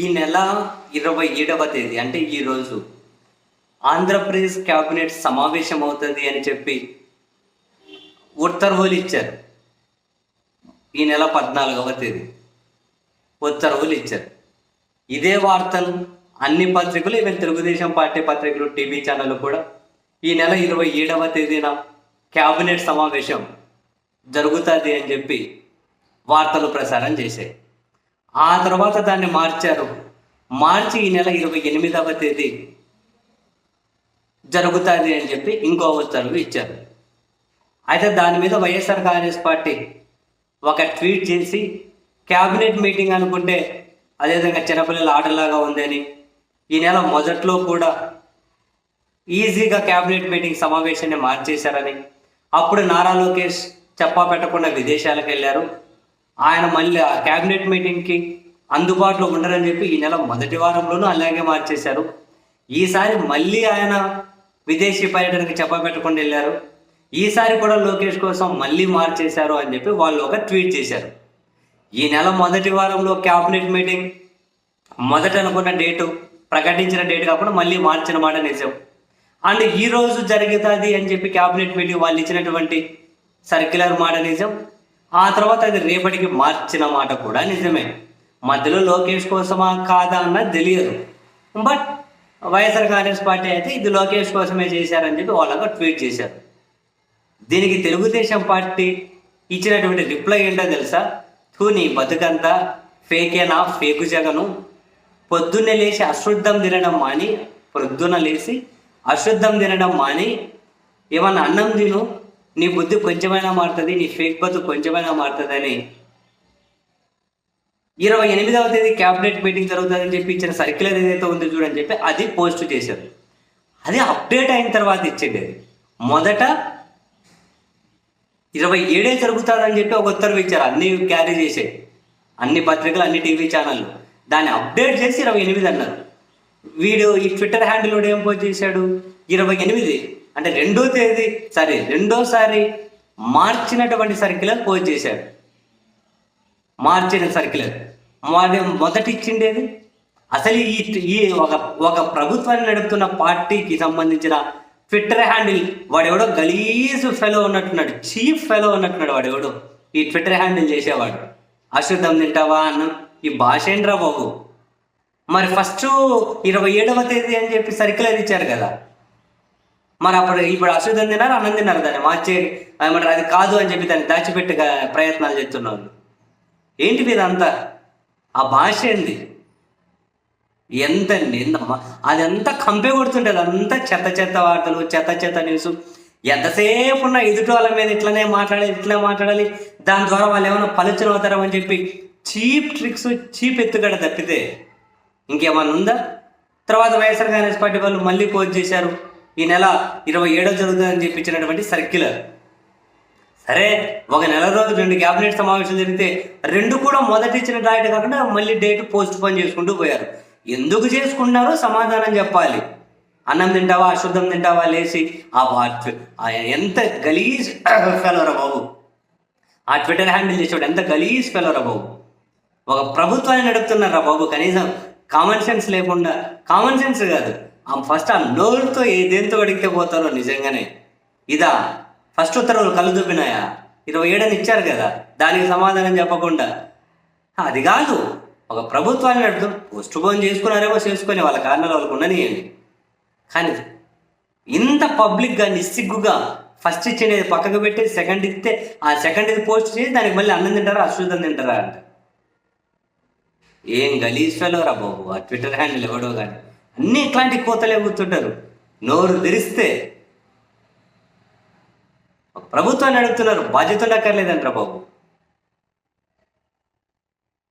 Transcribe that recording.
ఈ నెల ఇరవై ఏడవ తేదీ అంటే ఈరోజు ఆంధ్రప్రదేశ్ క్యాబినెట్ సమావేశం అవుతుంది అని చెప్పి ఉత్తర్వులు ఇచ్చారు. ఈ నెల పద్నాలుగవ తేదీ ఉత్తర్వులు ఇచ్చారు. ఇదే వార్తలు అన్ని పత్రికలు ఈవెన్ తెలుగుదేశం పార్టీ పత్రికలు టీవీ ఛానళ్ళు కూడా ఈ నెల ఇరవై ఏడవ తేదీన క్యాబినెట్ సమావేశం జరుగుతుంది అని చెప్పి వార్తలు ప్రసారం చేశాయి. ఆ తర్వాత దాన్ని మార్చారు. మార్చి ఈ నెల ఇరవై ఎనిమిదవ తేదీ జరుగుతుంది అని చెప్పి ఇంకో ఉత్తర్వు ఇచ్చారు. అయితే దాని మీద వైఎస్ఆర్ కాంగ్రెస్ పార్టీ ఒక ట్వీట్ చేసి క్యాబినెట్ మీటింగ్ అనుకుంటే అదేవిధంగా చిన్నపిల్లల ఆటలాగా ఉందని ఈ నెల మొదట్లో కూడా ఈజీగా క్యాబినెట్ మీటింగ్ సమావేశాన్ని మార్చేశారని. అప్పుడు నారా లోకేష్ చెప్పా పెట్టకుండా విదేశాలకు వెళ్ళారు. ఆయన మళ్ళీ ఆ క్యాబినెట్ మీటింగ్కి అందుబాటులో ఉండరని చెప్పి ఈ నెల మొదటి వారంలోనూ అలాగే మార్చేశారు. ఈసారి మళ్ళీ ఆయన విదేశీ పర్యటనకి చెప్పా వెళ్ళారు. ఈసారి కూడా లోకేష్ కోసం మళ్ళీ మార్చేశారు అని చెప్పి వాళ్ళు ఒక ట్వీట్ చేశారు. ఈ నెల మొదటి వారంలో క్యాబినెట్ మీటింగ్ మొదట అనుకున్న డేటు ప్రకటించిన డేట్ కాకుండా మళ్ళీ మార్చిన మాట నిజం. అండ్ ఈ రోజు జరుగుతుంది అని చెప్పి క్యాబినెట్ మీటింగ్ వాళ్ళు ఇచ్చినటువంటి సర్క్యులర్ మాట నిజం. ఆ తర్వాత అది రేపటికి మార్చిన మాట కూడా నిజమే. మధ్యలో లోకేష్ కోసమా కాదా అన్నది తెలియదు. బట్ వైఎస్ఆర్ కాంగ్రెస్ పార్టీ అయితే ఇది లోకేష్ కోసమే చేశారని చెప్పి వాళ్ళగా ట్వీట్ చేశారు. దీనికి తెలుగుదేశం పార్టీ ఇచ్చినటువంటి రిప్లై ఏంటో తెలుసా? తూ నీ బతుకంతా ఫేకేనా? ఫేకు జగను. పొద్దున్నే లేచి అశుద్ధం తినడం మాని ప్రొద్దున లేచి అశుద్ధం తినడం మాని ఏమన్నా అన్నం తిను నీ బుద్ధి కొంచెమైనా మారుతుంది నీ ఫేక్ బతుకు కొంచెమైనా మారుతుంది అని ఇరవై ఎనిమిదవ తేదీ క్యాబినెట్ మీటింగ్ జరుగుతుందని చెప్పి ఇచ్చిన సర్క్యులర్ ఏదైతే ఉందో చూడని చెప్పి అది పోస్ట్ చేశారు. అది అప్డేట్ అయిన తర్వాత ఇచ్చేది అది. మొదట ఇరవై ఏడే జరుగుతుందని చెప్పి ఒక ఉత్తర్వు ఇచ్చారు అన్ని క్యారీ చేసే అన్ని పత్రికలు అన్ని టీవీ ఛానళ్ళు. దాన్ని అప్డేట్ చేసి ఇరవై ఎనిమిది అన్నారు. వీడు ఈ ట్విట్టర్ హ్యాండిల్ ఏం పోస్ట్ చేశాడు? ఇరవై ఎనిమిది. అంటే రెండో తేదీ సారీ రెండోసారి మార్చినటువంటి సర్క్యులర్ పోజ్ చేశాడు మార్చిన సర్క్యులర్ మరి మొదటి ఇచ్చిండేది అసలు ఈ ఈ ఒక ఒక ప్రభుత్వాన్ని నడుపుతున్న పార్టీకి సంబంధించిన ట్విట్టర్ హ్యాండిల్ వాడెవడో? గలీజ్ ఫెలో ఉన్నట్టున్నాడు చీఫ్ ఫెలో ఉన్నట్టున్నాడు వాడెవడో? ఈ ట్విట్టర్ హ్యాండిల్ చేసేవాడు. అశుద్ధం తింటావా అన్న ఈ భాష ఏంట్రా బాబు మరి ఫస్ట్ ఇరవై ఏడవ తేదీ అని చెప్పి సర్క్యులర్ ఇచ్చారు కదా. మరి అప్పుడు ఇప్పుడు అశుద్ధం తిన్నారు? అన్నం తిన్నారు దాన్ని. మార్చే ఏమంటారు? అది కాదు అని చెప్పి దాన్ని దాచిపెట్టే ప్రయత్నాలు చేస్తున్నారు. ఏంటి ఇదంతా ఆ భాష ఏంది? ఎంత అది అదంతా కంపే కొడుతుంటుంది అంతా చెత్త చెత్త వార్తలు చెత్త చెత్త న్యూస్ ఎంతసేపు ఉన్న ఎదుటి వాళ్ళ మీద ఇట్లనే మాట్లాడాలి ఇట్లా మాట్లాడాలి. దాని ద్వారా వాళ్ళు ఏమైనా పలుచన అవుతారని చెప్పి చీప్ ట్రిక్స్ చీప్ ఎత్తుగడ తప్పితే ఇంకేమన్నా ఉందా? తర్వాత వైఎస్ఆర్ కాంగ్రెస్ పార్టీ వాళ్ళు మళ్ళీ పోజ్ చేశారు. ఈ నెల ఇరవై ఏడో జరుగుతుందని చెప్పించినటువంటి సర్క్యులర్. సరే ఒక నెల రోజు రెండు క్యాబినెట్ సమావేశం జరిగితే రెండు కూడా మొదటి ఇచ్చిన డేట్ కాకుండా మళ్ళీ డేట్ పోస్ట్ పోన్ చేసుకుంటూ పోయారు. ఎందుకు చేసుకున్నారో సమాధానం చెప్పాలి. అన్నం తింటావా అశుద్ధం తింటావా లేచి? ఆ వా- ఆ ఎంత గలీజ్ ఫెలోరా బాబు. ఆ ట్విట్టర్ హ్యాండిల్ చేసేవాడు ఎంత గలీజ్ ఫెలోరా బాబు. ఒక ప్రభుత్వాన్ని నడుపుతున్నారా బాబు కనీసం? కామన్ సెన్స్ లేకుండా. కామన్ సెన్స్ కాదు. ఆ ఫస్ట్ ఆ నోరుతో ఏ దేంతో అడిగితే పోతారో నిజంగానే. ఇదా ఫస్ట్ ఉత్తర్వులు కళ్ళు దుబ్బినాయా? ఇరవై ఏడని ఇచ్చారు కదా దానికి సమాధానం చెప్పకుండా. అది కాదు ఒక ప్రభుత్వాన్ని నడుపుతూ పోస్ట్ పోన్ చేసుకున్నారేమో చేసుకొని వాళ్ళ కారణాలు వాళ్ళకు ఉండనియండి. కానీ ఇంత పబ్లిక్గా నిస్సిగ్గుగా ఫస్ట్ ఇచ్చినది పక్కకు పెట్టి సెకండ్ ఇస్తే ఆ సెకండ్ ఇది పోస్ట్ చేసి దానికి మళ్ళీ అన్నం తింటారా అశుద్ధం తింటారా అంట. ఏం గలీజ్ ఫెలోరా బాబు ఆ ట్విట్టర్ హ్యాండిల్ ఎవడో కానీ అన్నీ ఇట్లాంటి కోతలే కూర్చుంటారు. నోరు తెరిస్తే ప్రభుత్వాన్ని అడుగుతున్నారు. బాధ్యత ఉండక్కర్లేదంటారా బాబు.